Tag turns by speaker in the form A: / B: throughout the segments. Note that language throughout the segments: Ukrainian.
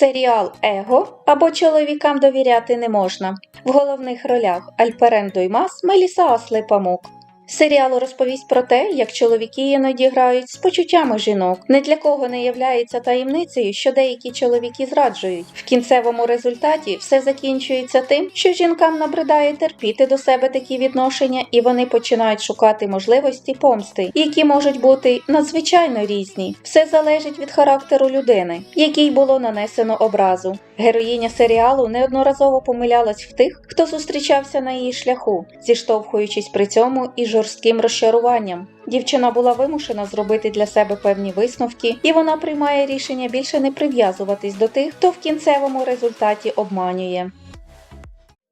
A: Серіал Его або чоловікам довіряти не можна. В головних ролях Альперен Дуймас Меліса Асли Памук. Серіал розповість про те, як чоловіки іноді грають з почуттями жінок. Не для кого не являється таємницею, що деякі чоловіки зраджують. В кінцевому результаті все закінчується тим, що жінкам набридає терпіти до себе такі відношення, і вони починають шукати можливості помсти, які можуть бути надзвичайно різні. Все залежить від характеру людини, якій було нанесено образу. Героїня серіалу неодноразово помилялась в тих, хто зустрічався на її шляху, зіштовхуючись при цьому із жорстким розчаруванням. Дівчина була вимушена зробити для себе певні висновки, і вона приймає рішення більше не прив'язуватись до тих, хто в кінцевому результаті обманює.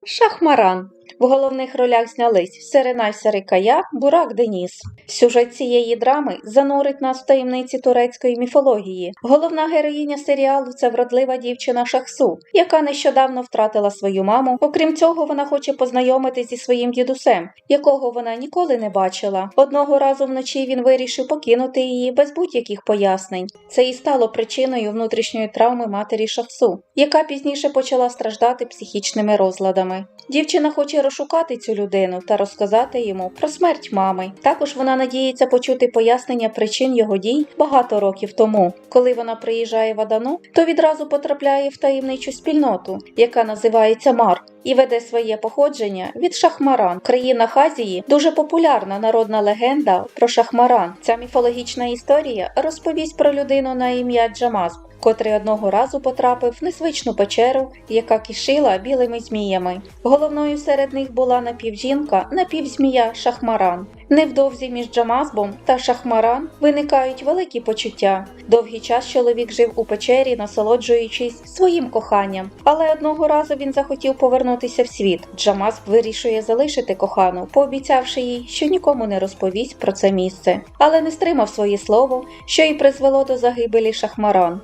A: Шахмаран в головних ролях знялись Серенай Сарикая, Бурак Деніс. Сюжет цієї драми занурить нас в таємниці турецької міфології. Головна героїня серіалу це вродлива дівчина Шахсу, яка нещодавно втратила свою маму. Окрім цього, вона хоче познайомитись зі своїм дідусем, якого вона ніколи не бачила. Одного разу вночі він вирішив покинути її без будь-яких пояснень. Це і стало причиною внутрішньої травми матері Шахсу, яка пізніше почала страждати психічними розладами. Дівчина хоче розшукати цю людину та розказати йому про смерть мами. Також вона надіється почути пояснення причин його дій багато років тому. Коли вона приїжджає в Адану, то відразу потрапляє в таємничу спільноту, яка називається Мар, і веде своє походження від Шахмаран. В країнах Азії дуже популярна народна легенда про Шахмаран. Ця міфологічна історія розповість про людину на ім'я Джамазб котрий одного разу потрапив в незвичну печеру, яка кишила білими зміями. Головною серед них була напівжінка, напівзмія Шахмаран. Невдовзі між Джамазбом та Шахмаран виникають великі почуття. Довгий час чоловік жив у печері, насолоджуючись своїм коханням, але одного разу він захотів повернутися в світ. Джамазб вирішує залишити кохану, пообіцявши їй, що нікому не розповість про це місце, але не стримав своє слово, що й призвело до загибелі Шахмаран.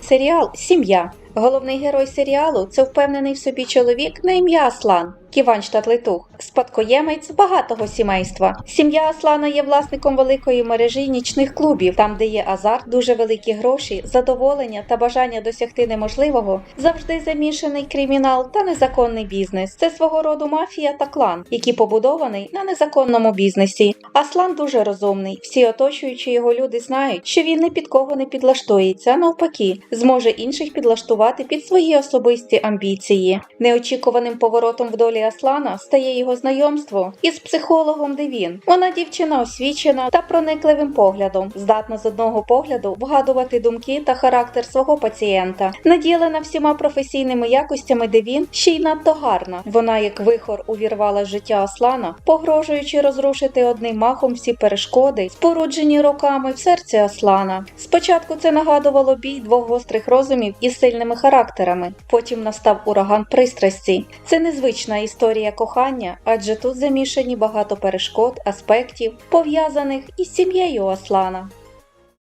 A: Серіал Сім'я. Головний герой серіалу це впевнений в собі чоловік на ім'я Аслан. Ківан Штатлитух, спадкоємець багатого сімейства. Сім'я Аслана є власником великої мережі нічних клубів, там, де є азарт, дуже великі гроші, задоволення та бажання досягти неможливого, завжди замішаний кримінал та незаконний бізнес. Це свого роду мафія та клан, який побудований на незаконному бізнесі. Аслан дуже розумний. Всі оточуючі його люди знають, що він не під кого не підлаштується, навпаки, зможе інших підлаштувати під свої особисті амбіції. Неочікуваним поворотом в долі Аслана стає його знайомство із психологом Девін. Вона дівчина освічена та проникливим поглядом, здатна з одного погляду вгадувати думки та характер свого пацієнта. Наділена всіма професійними якостями Девін ще й надто гарна. Вона, як вихор, увірвала життя Аслана, погрожуючи розрушити одним махом всі перешкоди, споруджені роками в серці Аслана. Спочатку це нагадувало бій двох гострих розумів із сильними характерами. Потім настав ураган пристрасті. Це незвична історія кохання, адже тут замішані багато перешкод, аспектів, пов'язаних із сім'єю Аслана.